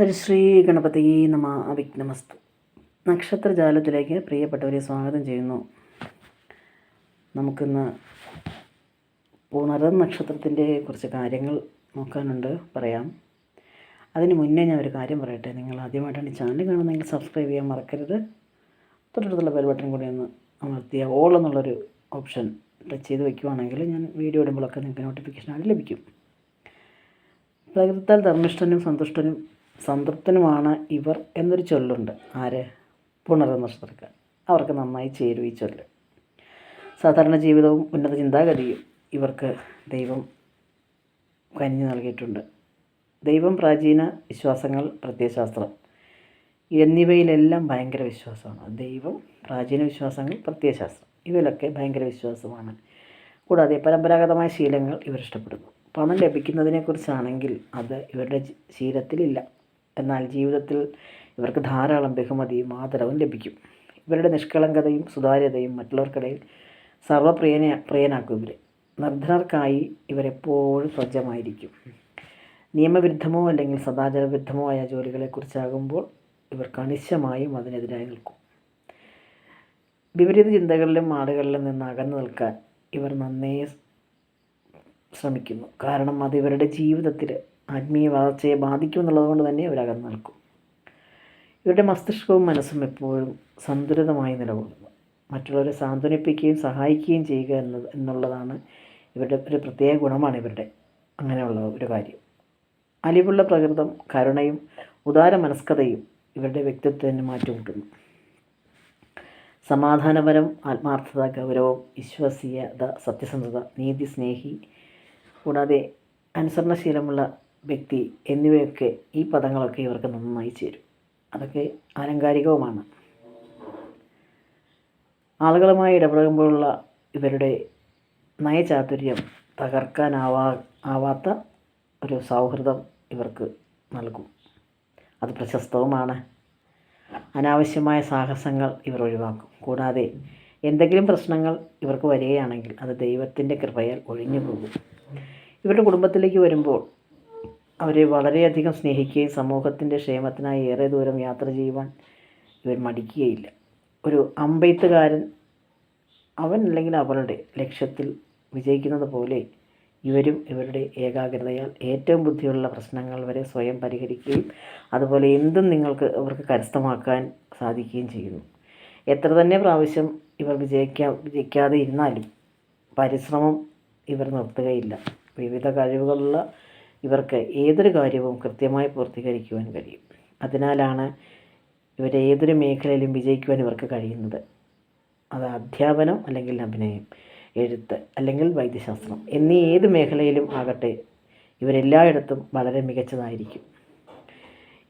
ഹരിശ്രീ ഗണപതി നമ അവിഘ്നമസ്തു നക്ഷത്രജാലത്തിലേക്ക് പ്രിയപ്പെട്ടവരെ സ്വാഗതം ചെയ്യുന്നു. നമുക്കിന്ന് പുണർ നക്ഷത്രത്തിന്റെ കുറച്ച് കാര്യങ്ങൾ നോക്കാനുണ്ട് പറയാം. അതിന് മുന്നേ ഞാൻ ഒരു കാര്യം പറയട്ടെ. നിങ്ങൾ ആദ്യമായിട്ടാണ് ഈ ചാനൽ കാണുന്നതെങ്കിൽ സബ്സ്ക്രൈബ് ചെയ്യാൻ മറക്കരുത്. തൊട്ടടുത്തുള്ള ബെൽ ബട്ടൺ കൂടി ഒന്ന് അമർത്തിയ ഓൾ എന്നുള്ളൊരു ഓപ്ഷൻ ടച്ച് ചെയ്ത് വയ്ക്കുവാണെങ്കിൽ ഞാൻ വീഡിയോ ഇടുമ്പോഴൊക്കെ നിങ്ങൾക്ക് നോട്ടിഫിക്കേഷനായിട്ട് ലഭിക്കും. പ്രകൃതത്താൽ ധർമ്മിഷ്ഠനും സന്തുഷ്ടനും സംതൃപ്തനുമാണ് ഇവർ എന്നൊരു ചൊല്ലുണ്ട്. ആര്? പുണർ അവർക്ക് നന്നായി ചേരും ഈ ചൊല്ല്. സാധാരണ ജീവിതവും ഉന്നത ചിന്താഗതിയും ഇവർക്ക് ദൈവം കനിഞ്ഞു നൽകിയിട്ടുണ്ട്. ദൈവം പ്രാചീന വിശ്വാസങ്ങൾ പ്രത്യയശാസ്ത്രം. എന്നിവയിലെല്ലാം ഭയങ്കര വിശ്വാസമാണ്. ദൈവം പ്രാചീന വിശ്വാസങ്ങൾ പ്രത്യയശാസ്ത്രം. ഇവയിലൊക്കെ ഭയങ്കര വിശ്വാസമാണ്. കൂടാതെ പരമ്പരാഗതമായ ശീലങ്ങൾ ഇവർ ഇഷ്ടപ്പെടുന്നു. പണം ലഭിക്കുന്നതിനെക്കുറിച്ചാണെങ്കിൽ അത് ഇവരുടെ ശീലത്തിലില്ല. എന്നാൽ ജീവിതത്തിൽ ഇവർക്ക് ധാരാളം ബഹുമതിയും ആദരവും ലഭിക്കും. ഇവരുടെ നിഷ്കളങ്കതയും സുതാര്യതയും മറ്റുള്ളവർക്കിടയിൽ സർവപ്രിയന പ്രിയനാക്കും ഇവരെ. നിർദ്ധനർക്കായി ഇവരെപ്പോഴും സജ്ജമായിരിക്കും. നിയമവിരുദ്ധമോ അല്ലെങ്കിൽ സദാചാരവിരുദ്ധമോ ആയ ജോലികളെക്കുറിച്ചാകുമ്പോൾ ഇവർ കണിശമായും അതിനെതിരായി നിൽക്കും. വിപരീത ചിന്തകളിലും ആളുകളിലും നിന്ന് അകന്നു നിൽക്കാൻ ഇവർ നന്നേ ശ്രമിക്കുന്നു. കാരണം അത് ഇവരുടെ ജീവിതത്തിൽ ആത്മീയ വളർച്ചയെ ബാധിക്കും എന്നുള്ളതുകൊണ്ട് തന്നെ ഇവർ അകന്നു നിൽക്കും. ഇവരുടെ മസ്തിഷ്കവും മനസ്സും എപ്പോഴും സന്തുലിതമായി നിലകൊള്ളുന്നു. മറ്റുള്ളവരെ സാന്ത്വനിപ്പിക്കുകയും സഹായിക്കുകയും ചെയ്യുക എന്നത് എന്നുള്ളതാണ് ഇവരുടെ ഒരു പ്രത്യേക ഗുണമാണ് ഇവരുടെ അങ്ങനെയുള്ള ഒരു കാര്യം. അലിവുള്ള പ്രകൃതം കരുണയും ഉദാര മനസ്കതയും ഇവരുടെ വ്യക്തിത്വത്തിന് മാറ്റുകൂട്ടുന്നു സമാധാനപരം ആത്മാർത്ഥത ഗൗരവം വിശ്വസീയത സത്യസന്ധത നീതി സ്നേഹി കൂടാതെ അനുസരണശീലമുള്ള വ്യക്തി എന്നിവയൊക്കെ ഈ പദങ്ങളൊക്കെ ഇവർക്ക് നന്നായി ചേരും. അതൊക്കെ ആലങ്കാരികവുമാണ്. ആളുകളുമായി ഇടപഴകുമ്പോഴുള്ള ഇവരുടെ നയചാതുര്യം തകർക്കാനാവാ ആവാത്ത ഒരു സൗഹൃദം ഇവർക്ക് നൽകും. അത് പ്രശസ്തവുമാണ്. അനാവശ്യമായ സാഹസങ്ങൾ ഇവർ ഒഴിവാക്കും. കൂടാതെ എന്തെങ്കിലും പ്രശ്നങ്ങൾ ഇവർക്ക് വരികയാണെങ്കിൽ അത് ദൈവത്തിന്റെ കൃപയാൽ ഒഴിഞ്ഞു പോകും ഇവരുടെ കുടുംബത്തിലേക്ക് വരുമ്പോൾ അവരെ വളരെയധികം സ്നേഹിക്കുകയും സമൂഹത്തിന്റെ ക്ഷേമത്തിനായി ഏറെ ദൂരം യാത്ര ചെയ്യുവാൻ ഇവർ മടിക്കുകയില്ല. ഒരു അമ്പെയ്ത്തുകാരൻ അവൻ അല്ലെങ്കിൽ അവളുടെ ലക്ഷ്യത്തിൽ വിജയിക്കുന്നത് പോലെ ഇവരും ഇവരുടെ ഏകാഗ്രതയാൽ ഏറ്റവും ബുദ്ധിയുള്ള പ്രശ്നങ്ങൾ വരെ സ്വയം പരിഹരിക്കുകയും അതുപോലെ എന്തും നിങ്ങൾക്ക് ഇവർക്ക് കരസ്ഥമാക്കാൻ സാധിക്കുകയും ചെയ്യുന്നു. എത്ര തന്നെ പ്രാവശ്യം ഇവർ വിജയിക്കാ വിജയിക്കാതെ ഇരുന്നാലും പരിശ്രമം ഇവർ നിർത്തുകയില്ല. വിവിധ കഴിവുകളുള്ള ഇവർക്ക് ഏതൊരു കാര്യവും കൃത്യമായി പൂർത്തീകരിക്കുവാൻ കഴിയും. അതിനാലാണ് ഇവർ ഏതൊരു മേഖലയിലും വിജയിക്കുവാൻ ഇവർക്ക് കഴിയുന്നത്. അത് അധ്യാപനം അല്ലെങ്കിൽ അഭിനയം എഴുത്ത് അല്ലെങ്കിൽ വൈദ്യശാസ്ത്രം എന്നീ ഏത് മേഖലയിലും ആകട്ടെ ഇവരെല്ലായിടത്തും വളരെ മികച്ചതായിരിക്കും.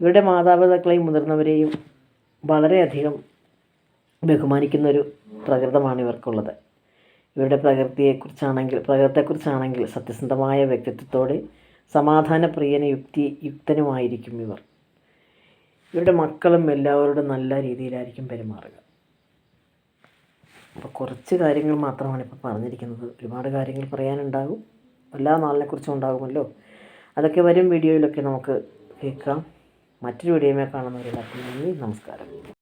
ഇവരുടെ മാതാപിതാക്കളെയും മുതിർന്നവരെയും വളരെയധികം ബഹുമാനിക്കുന്നൊരു പ്രകൃതമാണ് ഇവർക്കുള്ളത്. ഇവരുടെ പ്രകൃതിയെക്കുറിച്ചാണെങ്കിൽ പ്രകൃതത്തെക്കുറിച്ചാണെങ്കിൽ സത്യസന്ധമായ വ്യക്തിത്വത്തോടെ സമാധാനപ്രിയന യുക്തി യുക്തനുമായിരിക്കും ഇവർ. ഇവരുടെ മക്കളും എല്ലാവരോടും നല്ല രീതിയിലായിരിക്കും പെരുമാറുക. അപ്പോൾ കുറച്ച് കാര്യങ്ങൾ മാത്രമാണ് ഇപ്പോൾ പറഞ്ഞിരിക്കുന്നത്. ഒരുപാട് കാര്യങ്ങൾ പറയാനുണ്ടാകും. എല്ലാ നാളിനെക്കുറിച്ചും ഉണ്ടാകുമല്ലോ. അതൊക്കെ വരും വീഡിയോയിലൊക്കെ നമുക്ക് കേൾക്കാം. മറ്റൊരു വീഡിയോയുമായി കാണുന്നവരെല്ലാവർക്കും നന്ദി. നമസ്കാരം.